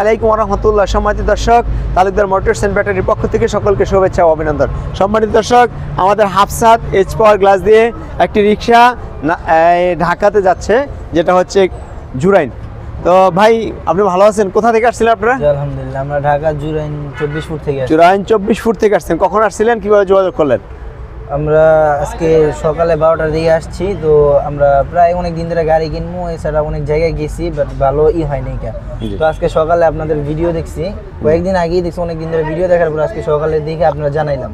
আলাইকুম রহমতুল্লাহ সম্মানিত দর্শক তালুকদার মোটরস অ্যান্ড ব্যাটারির পক্ষ থেকে সকলকে শুভেচ্ছা ও অভিনন্দন। সম্মানিত দর্শক আমাদের হাফসাত এইচ পাওয়ার গ্লাস দিয়ে একটি রিক্সা ঢাকাতে যাচ্ছে যেটা হচ্ছে জুরাইন। তো ভাই আপনি ভালো আছেন? কোথা থেকে আসছিলেন আপনারা? আলহামদুলিল্লাহ। আমরা ঢাকা জুরাইন চব্বিশ ফুট থেকে জুরাইন চব্বিশ ফুট থেকে আসছেন। কখন আসছিলেন? কীভাবে যোগাযোগ করলেন? আমরা আজকে সকালে বারোটার দিকে আসছি তো আমরা প্রায় অনেক দিন ধরে গাড়ি কিনবো এছাড়া অনেক জায়গায় গেছি বাট ভালো ই হয়নি কা। তো আজকে সকালে আপনাদের ভিডিও দেখছি। কয়েকদিন আগেই দেখছি অনেক দিন ধরে ভিডিও দেখার পর আজকে সকালের দিকে আপনারা জানাইলাম।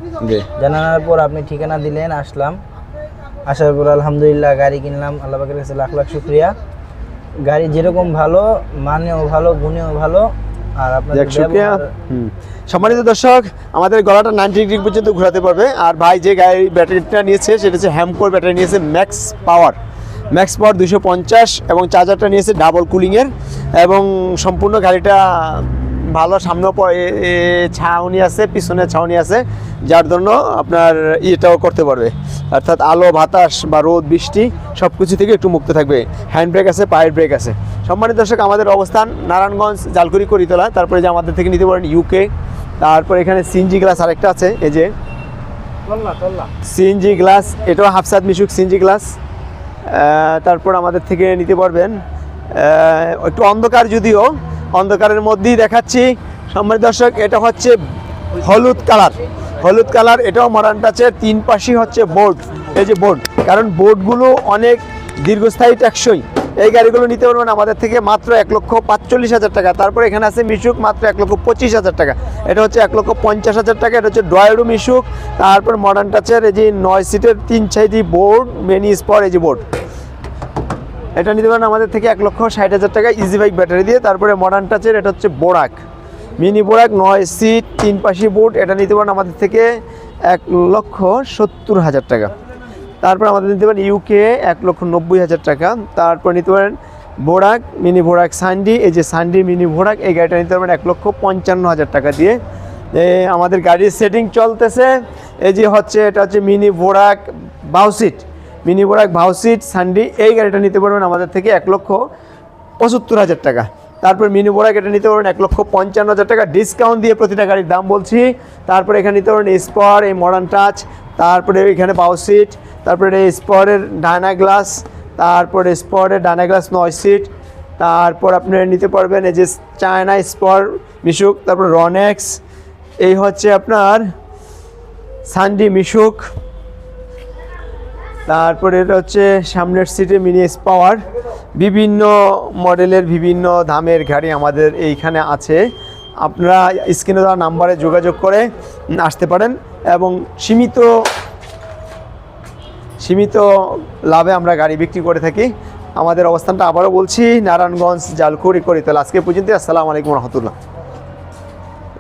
জানানোর পর আপনি ঠিকানা দিলেন আসলাম। আসার পর আলহামদুলিল্লাহ গাড়ি কিনলাম আল্লাহ পাকের কাছে লাখ লাখ শুক্রিয়া। গাড়ি যেরকম ভালো মানেও ভালো গুণেও ভালো সম্মানিত দর্শক আমাদের গলাটা নাইনটি ডিগ্রি পর্যন্ত ঘোরাতে পারবে। আর ভাই যে গাড়ির ব্যাটারিটা নিয়েছে সেটা হচ্ছে হ্যামকোর ব্যাটারি নিয়েছে ম্যাক্স পাওয়ার ম্যাক্স পাওয়ার দুশো পঞ্চাশ এবং চার্জারটা নিয়েছে ডাবল কুলিংয়ের এবং সম্পূর্ণ গাড়িটা ভালো সামনে ছাউনি আছে পিছনে ছাউনি আছে যার জন্য আপনার ইয়েটাও করতে পারবে। অর্থাৎ আলো বাতাস বা রোদ বৃষ্টি সব কিছু থেকে একটু মুক্ত থাকবে। হ্যান্ড ব্রেক আছে পায়ের ব্রেক আছে। সম্মানিত দর্শক আমাদের অবস্থান নারায়ণগঞ্জ জালকুড়ি করিতলা। তারপরে যে আমাদের থেকে নিতে পারেন ইউকে তারপর এখানে সিএনজি গ্লাস আরেকটা আছে এই যে। সিএনজি গ্লাস এটাও হাফসাদ মিশুক সিএনজি গ্লাস। তারপর আমাদের থেকে নিতে পারবেন। একটু অন্ধকার যদিও অন্ধকারের মধ্যেই দেখাচ্ছি। সম্মানিত দর্শক, এটা হচ্ছে হলুদ কালার। হলুদ কালার, এটাও মডার্ন টাচের তিন পাশই হচ্ছে বোর্ড এই যে বোর্ড কারণ বোর্ডগুলো অনেক দীর্ঘস্থায়ী টেকসই। এই গাড়িগুলো নিতে পারবেন আমাদের থেকে মাত্র এক লক্ষ পাঁচচল্লিশ হাজার টাকা। তারপরে এখানে আছে মিশুক, মাত্র এক লক্ষ পঁচিশ হাজার টাকা। এটা হচ্ছে এক লক্ষ পঞ্চাশ হাজার টাকা, এটা হচ্ছে ডয়েডু মিশুক তারপর মডার্ন টাচের এই যে নয় সিটের তিন ছাইদি বোর্ড মেনি স্পর এই যে বোর্ড এটা নিতে পারেন আমাদের থেকে এক লক্ষ ষাট হাজার টাকা ইজি বাইক ব্যাটারি দিয়ে। তারপরে মডার্ন টাচের এটা হচ্ছে বোরাক মিনি বোরাক নয় সিট তিন পাশি বোর্ড এটা নিতে পারেন আমাদের থেকে এক লক্ষ সত্তর হাজার টাকা। তারপর আমাদের নিতে পারেন ইউকে এক লক্ষ নব্বই হাজার টাকা। তারপর নিতে পারেন বোরাক মিনি বোরাক সান্ডি এই যে সান্ডি মিনি বোরাক এই গাড়িটা নিতে পারবেন এক লক্ষ পঞ্চান্ন হাজার টাকা দিয়ে। আমাদের গাড়ির সেটিং চলতেছে। এই যে হচ্ছে, এটা হচ্ছে মিনি বোরাক বাউসিট। মিনি বোরাক ভাউসিট সান্ডি, এই গাড়িটা নিতে পারবেন আমাদের থেকে এক লক্ষ পঁচাত্তর হাজার টাকা। তারপর মিনি বোরাক এটা নিতে পারবেন এক লক্ষ পঞ্চান্ন হাজার টাকা। ডিসকাউন্ট দিয়ে প্রতিটা গাড়ির দাম বলছি। তারপরে এখানে নিতে পারবেন স্পর, এই মডার্ন টাচ তারপরে এখানে বাউ সিট, তারপরে স্পরের ডায়না গ্লাস, তারপরে স্পরের ডায়না গ্লাস নয় সিট, তারপর আপনি নিতে পারবেন এই যে চায়না স্পর মিশুক, তারপর রনেক্স, এই হচ্ছে আপনার সানডি মিশুক তারপরে এটা হচ্ছে সামনের সিটে মিনি পাওয়ার বিভিন্ন মডেলের বিভিন্ন দামের গাড়ি আমাদের এইখানে আছে। আপনারা স্ক্রিনে দেওয়া নাম্বারে যোগাযোগ করে আসতে পারেন এবং সীমিত সীমিত লাভে আমরা গাড়ি বিক্রি করে থাকি। আমাদের অবস্থানটা আবারও বলছি, নারায়ণগঞ্জ, জালকুড়ি, করিতলা। আজকে পর্যন্ত আসসালামু আলাইকুম রহমতুল্লাহ।